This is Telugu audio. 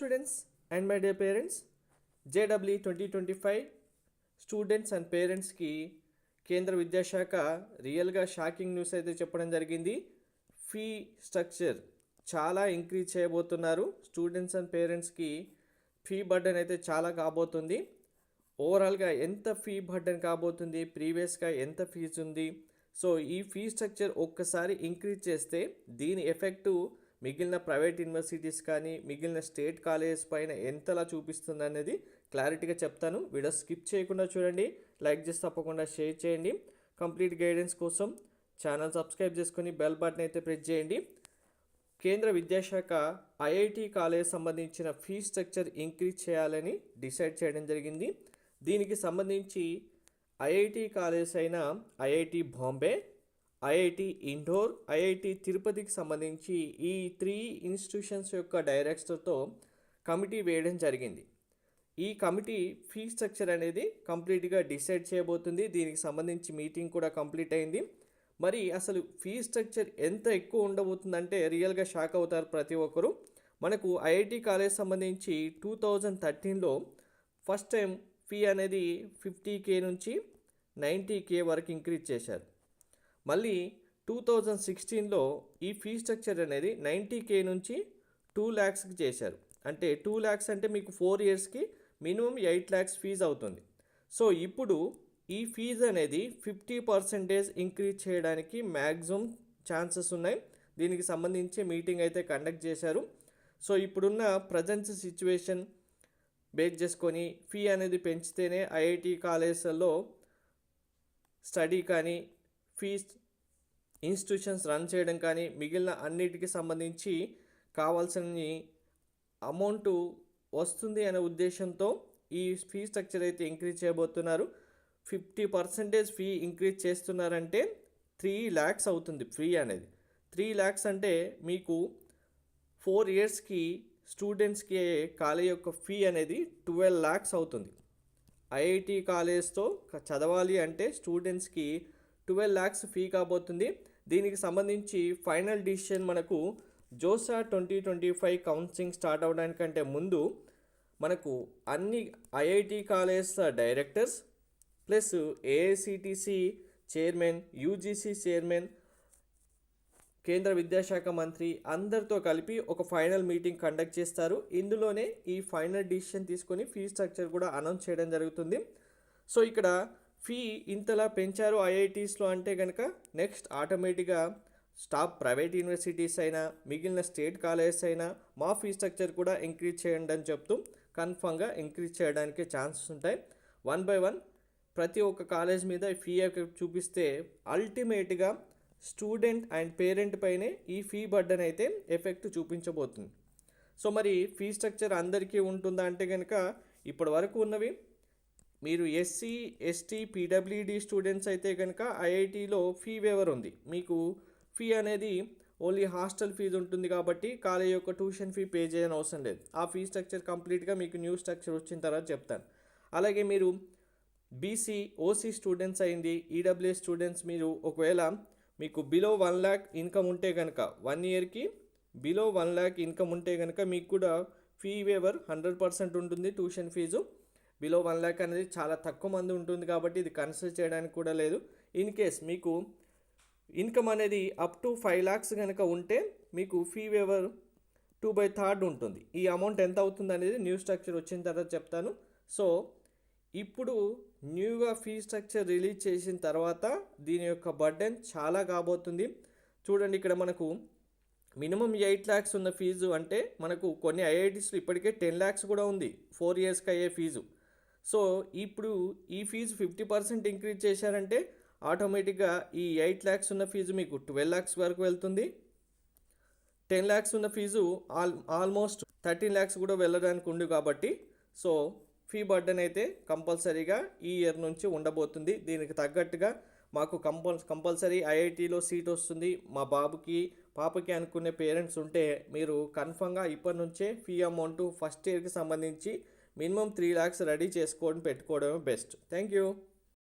Students and my dear parents JW twenty twenty five students and పేరెంట్స్కి కేంద్ర విద్యాశాఖ రియల్గా షాకింగ్ న్యూస్ అయితే చెప్పడం జరిగింది. ఫీ స్ట్రక్చర్ చాలా ఇంక్రీజ్ చేయబోతున్నారు. స్టూడెంట్స్ అండ్ పేరెంట్స్కి ఫీ బర్డెన్ అయితే చాలా కాబోతుంది. ఓవరాల్గా ఎంత ఫీ బర్డెన్ కాబోతుంది? ప్రీవియస్గా ఎంత ఫీజు ఉంది? సో ఈ ఫీ స్ట్రక్చర్ ఒక్కసారి ఇంక్రీజ్ చేస్తే దీని ఎఫెక్టు మిగిలిన ప్రైవేట్ యూనివర్సిటీస్ కానీ మిగిలిన స్టేట్ కాలేజెస్ పైన ఎంతలా చూపిస్తుంది అనేది క్లారిటీగా చెప్తాను. వీడియో స్కిప్ చేయకుండా చూడండి. లైక్ చేసి తప్పకుండా షేర్ చేయండి. కంప్లీట్ గైడెన్స్ కోసం ఛానల్ సబ్స్క్రైబ్ చేసుకొని బెల్ బటన్ అయితే ప్రెస్ చేయండి. కేంద్ర విద్యాశాఖ ఐఐటి కాలేజ్ సంబంధించిన ఫీ స్ట్రక్చర్ ఇంక్రీజ్ చేయాలని డిసైడ్ చేయడం జరిగింది. దీనికి సంబంధించి ఐఐటి కాలేజ్ అయిన IIT Bombay IIT Indore IIT తిరుపతికి సంబంధించి ఈ త్రీ ఇన్స్టిట్యూషన్స్ యొక్క డైరెక్టర్తో కమిటీ వేయడం జరిగింది. ఈ కమిటీ ఫీ స్ట్రక్చర్ అనేది కంప్లీట్గా డిసైడ్ చేయబోతుంది. దీనికి సంబంధించి మీటింగ్ కూడా కంప్లీట్ అయింది. మరి అసలు ఫీ స్ట్రక్చర్ ఎంత ఎక్కువ ఉండబోతుందంటే రియల్గా షాక్ అవుతారు ప్రతి ఒక్కరు. మనకు ఐఐటి కాలేజ్ సంబంధించి టూ థౌజండ్ థర్టీన్లో ఫస్ట్ టైం ఫీ అనేది ఫిఫ్టీ కే నుంచి నైంటీ కే వరకు ఇంక్రీజ్ చేశారు. మళ్ళీ టూ థౌజండ్ సిక్స్టీన్లో ఈ ఫీ స్ట్రక్చర్ అనేది నైంటీ కే నుంచి టూ ల్యాక్స్కి చేశారు. అంటే టూ ల్యాక్స్ అంటే మీకు ఫోర్ ఇయర్స్కి మినిమం ఎయిట్ ల్యాక్స్ ఫీజు అవుతుంది. సో ఇప్పుడు ఈ ఫీజు అనేది ఫిఫ్టీ పర్సెంటేజ్ ఇంక్రీజ్ చేయడానికి మ్యాక్సిమం ఛాన్సెస్ ఉన్నాయి. దీనికి సంబంధించి మీటింగ్ అయితే కండక్ట్ చేశారు. సో ఇప్పుడున్న ప్రజెంట్ సిచ్యువేషన్ బేస్ చేసుకొని ఫీ అనేది పెంచితేనే ఐఐటి కాలేజెస్లో స్టడీ కానీ ఫీజ్ ఇన్స్టిట్యూషన్స్ రన్ చేయడం కానీ మిగిలిన అన్నిటికి సంబంధించి కావాల్సిన అమౌంట్ వస్తుంది అనే ఉద్దేశంతో ఈ ఫీ స్ట్రక్చర్ అయితే ఇంక్రీజ్ చేయబోతున్నారు. ఫిఫ్టీ పర్సెంటేజ్ ఫీ ఇంక్రీజ్ చేస్తున్నారంటే త్రీ ల్యాక్స్ అవుతుంది ఫ్రీ అనేది. త్రీ ల్యాక్స్ అంటే మీకు ఫోర్ ఇయర్స్కి స్టూడెంట్స్కి కాలేజ్ యొక్క ఫీ అనేది ట్వెల్వ్ ల్యాక్స్ అవుతుంది. ఐఐటి కాలేజ్తో చదవాలి అంటే స్టూడెంట్స్కి ట్వెల్వ్ ల్యాక్స్ ఫీ కాబోతుంది. దీనికి సంబంధించి ఫైనల్ డిసిషన్ మనకు JoSAA twenty twenty five counselling start అవడానికంటే ముందు మనకు అన్ని IIT college directors plus AICTE chairman UGC chairman కేంద్ర విద్యాశాఖ మంత్రి అందరితో కలిపి ఒక ఫైనల్ మీటింగ్ కండక్ట్ చేస్తారు. ఇందులోనే ఈ ఫైనల్ డిసిషన్ తీసుకొని ఫీ స్ట్రక్చర్ కూడా అనౌన్స్ చేయడం జరుగుతుంది. సో ఇక్కడ ఫీ ఇంతలా పెంచారు ఐఐటీస్లో అంటే కనుక నెక్స్ట్ ఆటోమేటిక్గా స్టాప్ ప్రైవేట్ యూనివర్సిటీస్ అయినా మిగిలిన స్టేట్ కాలేజెస్ అయినా మా ఫీ స్ట్రక్చర్ కూడా ఇంక్రీజ్ చేయండి అని చెప్తూ కన్ఫామ్గా ఇంక్రీజ్ చేయడానికి ఛాన్సెస్ ఉంటాయి. వన్ బై వన్ ప్రతి ఒక్క కాలేజ్ మీద ఫీ చూపిస్తే అల్టిమేట్గా స్టూడెంట్ అండ్ పేరెంట్ పైనే ఈ ఫీ బర్డన్ అయితే ఎఫెక్ట్ చూపించబోతుంది. సో మరి ఫీ స్ట్రక్చర్ అందరికీ ఉంటుందా అంటే కనుక ఇప్పటి వరకు ఉన్నవి మీరు ఎస్సీ ఎస్టీ పీడబ్ల్యూడి స్టూడెంట్స్ అయితే కనుక ఐఐటిలో ఫీ వేవర్ ఉంది. మీకు ఫీ అనేది ఓన్లీ హాస్టల్ ఫీజు ఉంటుంది కాబట్టి కాలేజ్ యొక్క ట్యూషన్ ఫీ పే చేయని అవసరం లేదు. ఆ ఫీ స్ట్రక్చర్ కంప్లీట్గా మీకు న్యూ స్ట్రక్చర్ వచ్చిన తర్వాత చెప్తాను. అలాగే మీరు బీసీ ఓసీ స్టూడెంట్స్ అయింది ఈడబ్ల్యూఎస్ స్టూడెంట్స్ మీరు ఒకవేళ మీకు బిలో వన్ ల్యాక్ ఇన్కమ్ ఉంటే కనుక వన్ ఇయర్కి బిలో వన్ ల్యాక్ ఇన్కమ్ ఉంటే కనుక మీకు కూడా ఫీ వేవర్ హండ్రెడ్ పర్సెంట్ ఉంటుంది tuition fees below one lakh అనేది చాలా తక్కువ మంది ఉంటుంది కాబట్టి ఇది కన్సిడర్ చేయడానికి కూడా లేదు. ఇన్ కేస్ మీకు ఇన్కమ్ అనేది అప్ టు ఫైవ్ ల్యాక్స్ కనుక ఉంటే మీకు fee waiver two by third ఉంటుంది. ఈ అమౌంట్ ఎంత అవుతుంది అనేది న్యూ స్ట్రక్చర్ వచ్చిన తర్వాత చెప్తాను. సో ఇప్పుడు న్యూగా ఫీ స్ట్రక్చర్ రిలీజ్ చేసిన తర్వాత దీని యొక్క బర్డెన్ చాలా కాబోతుంది. చూడండి ఇక్కడ మనకు మినిమం ఎయిట్ ల్యాక్స్ ఉన్న ఫీజు అంటే మనకు కొన్ని ఐఐటీస్లో ఇప్పటికే టెన్ ల్యాక్స్ కూడా ఉంది. ఫోర్ ఇయర్స్కి అయ్యే ఫీజు సో ఇప్పుడు ఈ ఫీజు ఫిఫ్టీ పర్సెంట్ ఇంక్రీజ్ చేశారంటే ఆటోమేటిక్గా ఈ ఎయిట్ ల్యాక్స్ ఉన్న ఫీజు మీకు ట్వెల్వ్ ల్యాక్స్ వరకు వెళ్తుంది. టెన్ ల్యాక్స్ ఉన్న fees all almost thirteen lakhs కూడా వెళ్ళడానికి ఉంది కాబట్టి సో ఫీ బర్డన్ అయితే కంపల్సరీగా ఈ ఇయర్ నుంచి ఉండబోతుంది. దీనికి తగ్గట్టుగా మాకు కంపల్ కంపల్సరీ ఐఐటిలో సీట్ వస్తుంది. మా బాబుకి పాపకి అనుకునే పేరెంట్స్ ఉంటే మీరు కన్ఫర్మ్గా ఇప్పటి నుంచే ఫీ అమౌంట్ ఫస్ట్ ఇయర్కి సంబంధించి మినిమం త్రీ ల్యాక్స్ రెడీ చేసుకొని పెట్టుకోవడమే బెస్ట్. Thank you